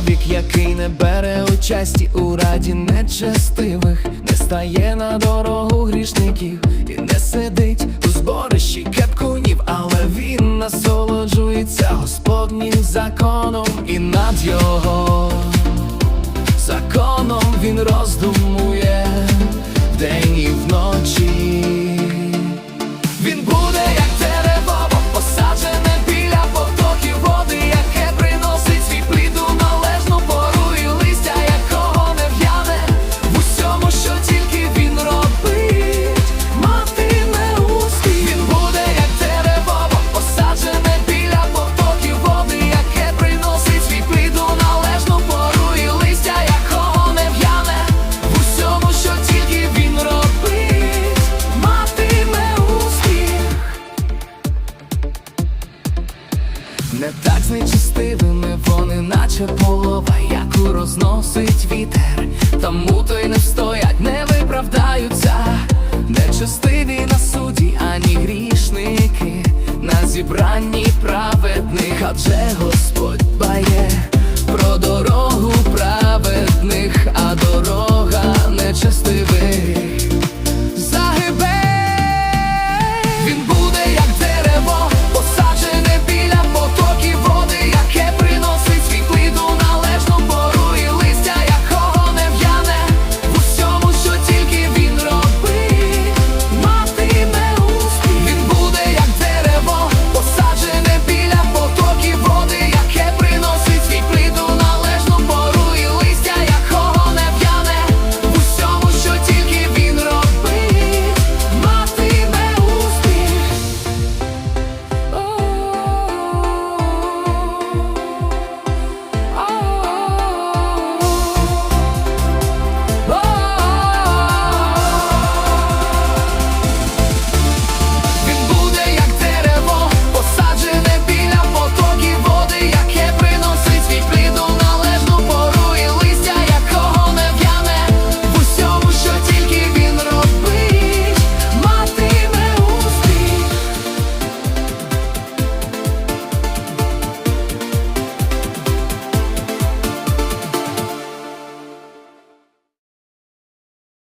чоловік, який не бере участі у раді нечестивих, не стає на дорогу грішників і не сидить у зборищі кепкунів, але він насолоджується Господнім законом і над його. наче полова, яку розносить вітер, тому то й не стоять, не виправдаються, нечестиві на суді, ані грішники, на зібранні праведних, адже Господь бає.